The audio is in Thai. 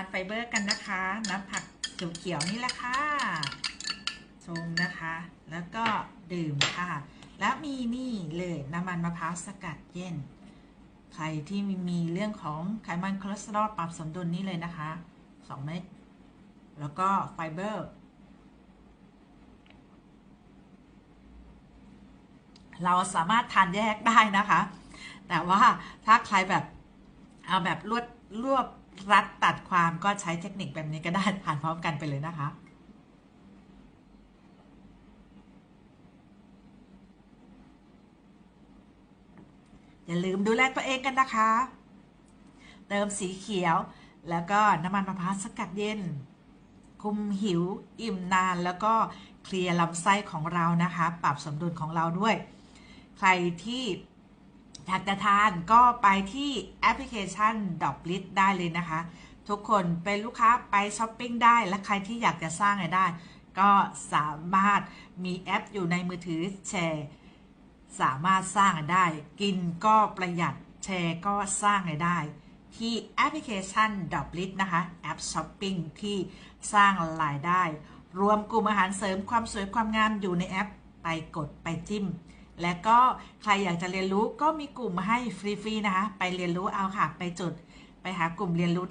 านไฟเบอร์กันนะคะ น้ำผักเขียวๆนี่แหละค่ะชงนะคะ แล้วก็ดื่มค่ะ แล้วมีนี่เลยน้ำมันมะพร้าวสกัดเย็น ใครที่มีมีเรื่องของไขมันคอเลสเตอรอลปรับสมดุลนี่เลยนะคะ2เม็ดแล้วก็ไฟเบอร์เราสามารถทานแยกได้นะคะ แต่ว่าถ้าใครแบบเอาแบบรวดรวบ รัดตัดความก็ใช้เทคนิคแบบนี้ก็ได้ทานพร้อมกันไปเลยนะคะอย่าลืมดูแลตัวเองกันนะคะ เติมสีเขียวแล้วก็น้ำมันมะพร้าวสกัดเย็น คุมหิว อิ่มนานแล้วก็เคลียร์ลำไส้ของเรานะคะ ปรับสมดุลของเราด้วย ใครที่ อยากจะทานก็ไปที่แอปพลิเคชันดอกลิสได้เลยนะคะ ทุกคนเป็นลูกค้าไปช้อปปิ้งได้และใครที่อยากจะสร้างรายได้ ก็สามารถมีแอปอยู่ในมือถือแชร์สามารถสร้างได้ กินก็ประหยัดแชร์ก็สร้างได้ ที่แอปพลิเคชันด o บลิ t นะคะ แอปช้อปปิ้งที่สร้างรายได้ รวมกลุ่มอาหารเสริมความสวยความงามอยู่ในแอป ไปกดไปจิ้ม และก็ใครอยากจะเรียนรู้ก็มีกลุ่มให้ฟรีๆนะคะ ไปเรียนรู้เอาค่ะ ไปจุดไปหากลุ่มเรียนรู้ได้